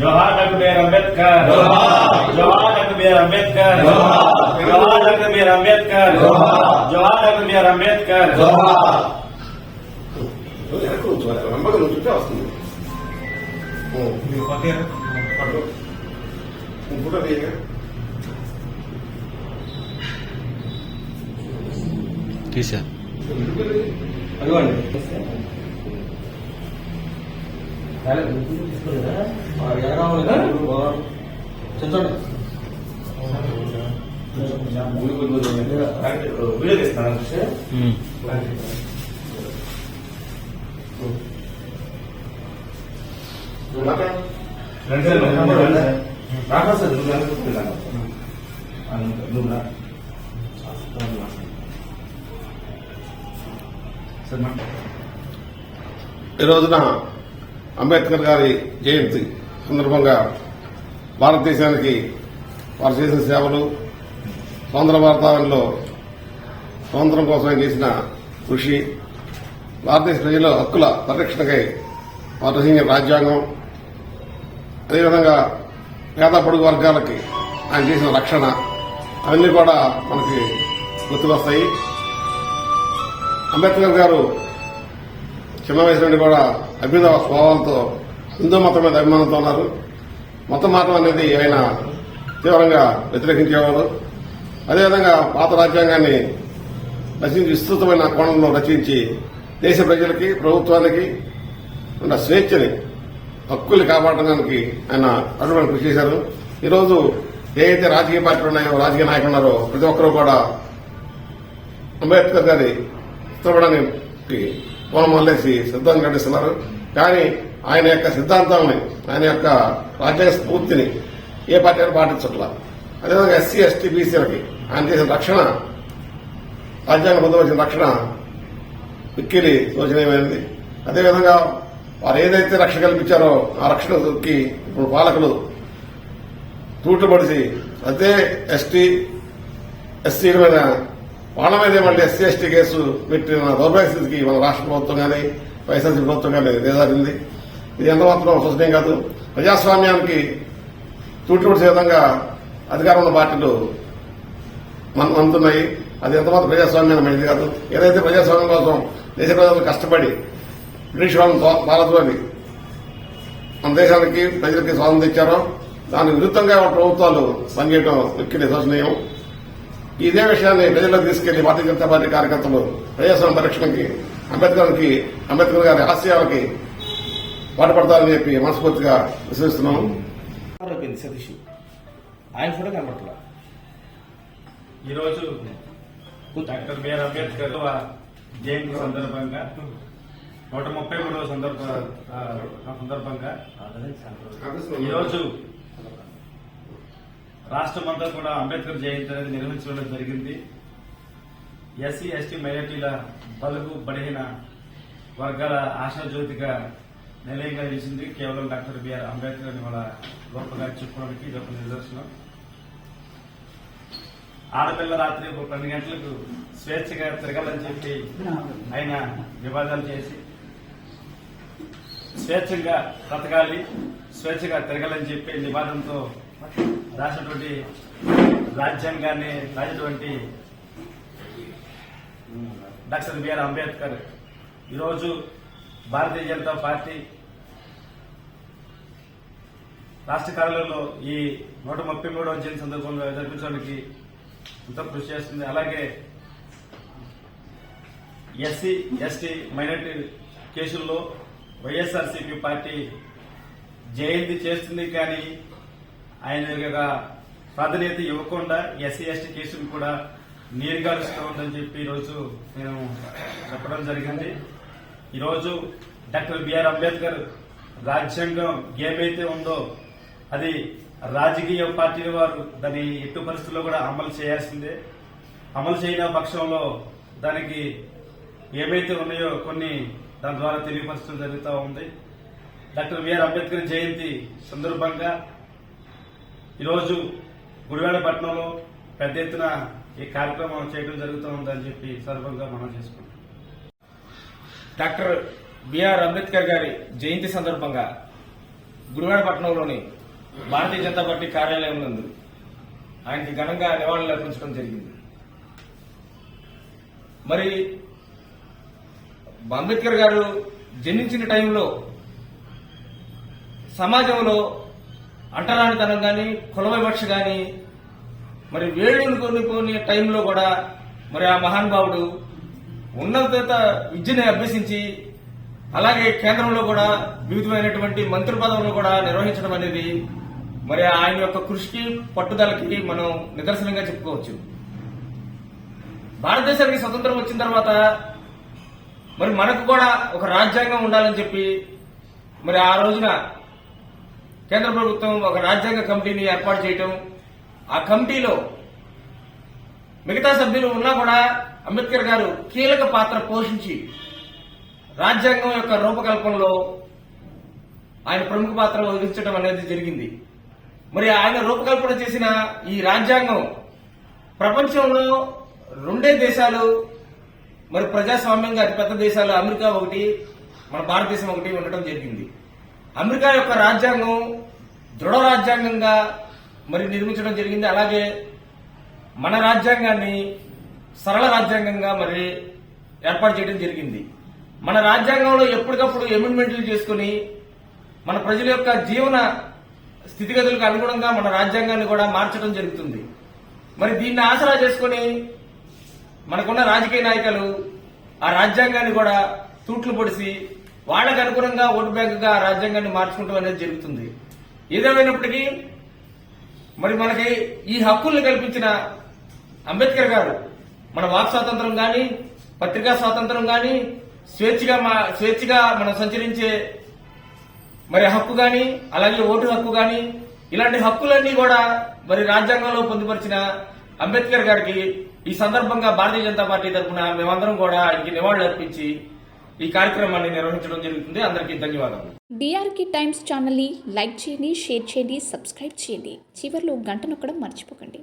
జోహార్ doctor BR Ambedkar. జోహార్ doctor BR Ambedkar. జోహార్ doctor BR Ambedkar జోహార్ డాక్టర్ బిఆర్ అంబేద్కర్ వెంబడి వస్తుంది తీయగా తీసా. వీడియో తీస్తాను రాకా సార్ నువ్వు వెనక్కి నువ్వు సార్ ఈ రోజున అంబేద్కర్ గారి జయంతి సందర్భంగా భారతదేశానికి వారు చేసిన సేవలు స్వతంత్ర వాతావరణంలో స్వాతంత్రం కోసం చేసిన కృషి భారతదేశ ప్రజల హక్కుల పరిరక్షణకై వారు రచించిన రాజ్యాంగం అదేవిధంగా పేద పొడుగు వర్గాలకి ఆయన చేసిన రక్షణ అవన్నీ కూడా మనకి గుర్తుకొస్తాయి. అంబేద్కర్ గారు చిన్న వయసు నుండి కూడా అభ్యుదయ స్వభావంతో హిందూ మతం మీద అభిమానంతో ఉన్నారు. మతం మాత్రం అనేది ఆయన తీవ్రంగా వ్యతిరేకించేవారు అదేవిధంగా పాత రాజ్యాంగాన్ని రచించి విస్తృతమైన కోణంలో రచించి దేశ ప్రజలకి ప్రభుత్వానికి ఉన్న స్వేచ్ఛని హక్కుల్ని కాపాడడానికి ఆయన అటువంటి కృషి చేశారు. ఈరోజు ఏదైతే రాజకీయ పార్టీలు ఉన్నాయో రాజకీయ నాయకులు ఉన్నారో ప్రతి ఒక్కరూ కూడా అంబేద్కర్ గారి చిత్రపడానికి పూలం వల్లేసి సిద్ధాంతం ఖండిస్తున్నారు కానీ ఆయన యొక్క సిద్ధాంతాలని ఆయన యొక్క రాజ్యాంగ స్ఫూర్తిని ఏ పార్టీ అయినా పాటించట్ల. అదేవిధంగా ఎస్సీ ఎస్టీ బీసీలకి ఆయన చేసిన రక్షణ రాజ్యాంగ పొందవలసిన రక్షణ మిక్కిలి శోచనీయమైనది. అదేవిధంగా వారు ఏదైతే రక్షణ కల్పించారో ఆ రక్షణకి ఇప్పుడు పాలకులు తూట్లు పడిచి అదే ఎస్టీ ఎస్సీల మీద వాళ్ళ మీద మళ్ళీ ఎస్సీ ఎస్టీ కేసు పెట్టిన దౌర్భాగ్యస్థితికి మన రాష్ట్ర ప్రభుత్వం కానీ వైఎస్ఆర్సీ ప్రభుత్వం కానీ దిగజారింది. ఇది ఎంత మాత్రం కాదు. ప్రజాస్వామ్యానికి తూట్లు విధంగా అధికారంలో పార్టీలు మనం అందుతున్నాయి అది ఎంతమాత్రం ప్రజాస్వామ్యాన్ని మంచిది కాదు. ఏదైతే ప్రజాస్వామ్యం కోసం దేశ ప్రజలు కష్టపడి బ్రిటిష్ వాళ్ళని పాలతోని మన దేశానికి ప్రజలకి స్వాతంత్రం ఇచ్చారో దానికి విరుద్ధంగా ప్రభుత్వాలు పనిచేయడం ఎక్కిన శోచనీయం ఇదే విషయాన్ని ప్రజలకు తీసుకెళ్ళి భారతీయ జనతా పార్టీ కార్యకర్తలు ప్రజాస్వామ్య పరిరక్షణకి అంబేద్కర్కి అంబేద్కర్ గారి ఆశయాలకి పాటుపడతారని చెప్పి మనస్ఫూర్తిగా విశ్వసిస్తున్నాము. సతీష్. ఆయన ఫోటో కనబడుతున్నా ఈరోజు డాక్టర్ బిఆర్ అంబేద్కర్ జయంతి సందర్భంగా నూట ముప్పై మూడవ సందర్భ ఆ, సందర్భంగా. ఈరోజు రాష్ట్రం అంతా కూడా అంబేద్కర్ జయంతి అనేది నిర్వహించడం జరిగింది. ఎస్సీ ఎస్టీ మైనార్టీల బలుగు బలహీన వర్గాల ఆశాజ్యోతిగా నిలయంగా నిలిచింది కేవలం డాక్టర్ బిఆర్ అంబేద్కర్ అని వాళ్ళ గొప్పగా చెప్పుకోవడానికి ఇది ఒక నిదర్శనం. ఆడపిల్ల రాత్రి ఒక పన్నెండు గంటలకు స్వేచ్ఛగా తిరగాలని చెప్పి ఆయన వివాదాలు చేసి స్వేచ్ఛగా బ్రతకాలి స్వేచ్ఛగా తిరగాలని చెప్పి నివాదంతో రాసినటువంటి రాజ్యాంగాన్ని రాసినటువంటి డాక్టర్ బిఆర్ అంబేద్కర్ ఈరోజు భారతీయ జనతా పార్టీ రాష్ట్ర కార్యాలయంలో ఈ నూట ముప్పై మూడవ జయంతి సందర్భంగా జరిపించడానికి ఎంతో కృషి చేస్తుంది. అలాగే ఎస్సీ ఎస్టీ మైనార్టీ కేసుల్లో వైఎస్ఆర్సీపీ పార్టీ జయంతి చేస్తుంది కానీ ఆయన ప్రాధాన్యత ఇవ్వకుండా ఎస్సీ ఎస్టీ కేసులు కూడా నీరుగారుస్తూ ఉందని చెప్పి ఈరోజు నేను చెప్పడం జరిగింది. ఈరోజు డాక్టర్ బిఆర్ అంబేద్కర్ రాజ్యాంగం ఏమైతే ఉందో అది రాజకీయ పార్టీల వారు దాన్ని ఎట్టు పరిస్థితుల్లో కూడా అమలు చేయాల్సిందే. అమలు చేయని పక్షంలో దానికి ఏమైతే ఉన్నాయో కొన్ని దాని ద్వారా తెలియపరచడం జరుగుతూ ఉంది. డాక్టర్ బిఆర్ అంబేద్కర్ జయంతి సందర్భంగా ఈరోజు గుడివాడపట్నంలో పెద్ద ఎత్తున ఈ కార్యక్రమం చేయడం జరుగుతూ ఉందని చెప్పి సందర్భంగా మనం చేసుకుంటాం డాక్టర్ బిఆర్ అంబేద్కర్ గారి జయంతి సందర్భంగా గుడివాడపట్నంలోని భారతీయ జనతా పార్టీ కార్యాలయం నందు ఆయనకి ఘనంగా నివాళులు అర్పించడం జరిగింది. మరి అంబేద్కర్ గారు జన్మించిన టైంలో సమాజంలో అంటరానితనం కానీ కుల వివక్ష కానీ మరి వేళ్ళు కొనుక్కునే టైంలో కూడా మరి ఆ మహానుభావుడు ఉన్నత విద్యని అభ్యసించి అలాగే కేంద్రంలో కూడా వివిధమైనటువంటి మంత్రి పదవులను కూడా నిర్వహించడం అనేది మరి ఆయన యొక్క కృషికి పట్టుదలకి మనం నిదర్శనంగా చెప్పుకోవచ్చు. భారతదేశానికి స్వతంత్రం వచ్చిన తర్వాత మరి మనకు కూడా ఒక రాజ్యాంగం ఉండాలని చెప్పి మరి ఆ రోజున కేంద్ర ప్రభుత్వం ఒక రాజ్యాంగ కమిటీని ఏర్పాటు చేయటం ఆ కమిటీలో మిగతా సభ్యులు ఉన్నా కూడా అంబేద్కర్ గారు కీలక పాత్ర పోషించి రాజ్యాంగం యొక్క రూపకల్పనలో ఆయన ప్రముఖ పాత్ర వహించడం అనేది జరిగింది. మరి ఆయన రూపకల్పన చేసిన ఈ రాజ్యాంగం ప్రపంచంలో రెండే దేశాలు మరి ప్రజాస్వామ్యంగా అతిపెద్ద దేశాలు అమెరికా ఒకటి మన భారతదేశం ఒకటి ఉండటం జరిగింది. అమెరికా యొక్క రాజ్యాంగం దృఢ రాజ్యాంగంగా మరి నిర్మించడం జరిగింది. అలాగే మన రాజ్యాంగాన్ని సరళ రాజ్యాంగంగా మరి ఏర్పాటు చేయడం జరిగింది. మన రాజ్యాంగంలో ఎప్పటికప్పుడు అమెండ్మెంట్లు చేసుకుని మన ప్రజల యొక్క జీవన స్థితిగతులకు అనుగుణంగా మన రాజ్యాంగాన్ని కూడా మార్చడం జరుగుతుంది. మరి దీన్ని ఆసరా చేసుకుని మనకున్న రాజకీయ నాయకులు ఆ రాజ్యాంగాన్ని కూడా తూట్లు పొడిసి వాళ్ళకు అనుగుణంగా ఓటు బ్యాంకుగా రాజ్యాంగాన్ని మార్చుకుంటాం అనేది జరుగుతుంది. ఏదేమైనప్పటికీ మరి మనకి ఈ హక్కుల్ని కల్పించిన అంబేద్కర్ గారు మన వాక్ స్వాతంత్రం కానీ పత్రికా స్వాతంత్రం కానీ స్వేచ్ఛగా మా స్వేచ్ఛగా మనం సంచరించే మరి హక్కు కానీ అలాగే ఓటు హక్కు కానీ ఇలాంటి హక్కులన్నీ కూడా మరి రాజ్యాంగంలో పొందుపరిచిన అంబేద్కర్ గారికి ఈ సందర్భంగా భారతీయ జనతా పార్టీ తరఫున మేమందరం కూడా ఆయనకి నివాళులు అర్పించి ఈ కార్యక్రమాన్ని నిర్వహించడం జరుగుతుంది. అందరికీ ధన్యవాదాలు డిఆర్కి టైమ్స్ ఛానల్ని లైక్ చేయండి షేర్ చేయండి సబ్స్క్రైబ్ చేయండి. చివరిలో గంట నొక్కడం మర్చిపోకండి.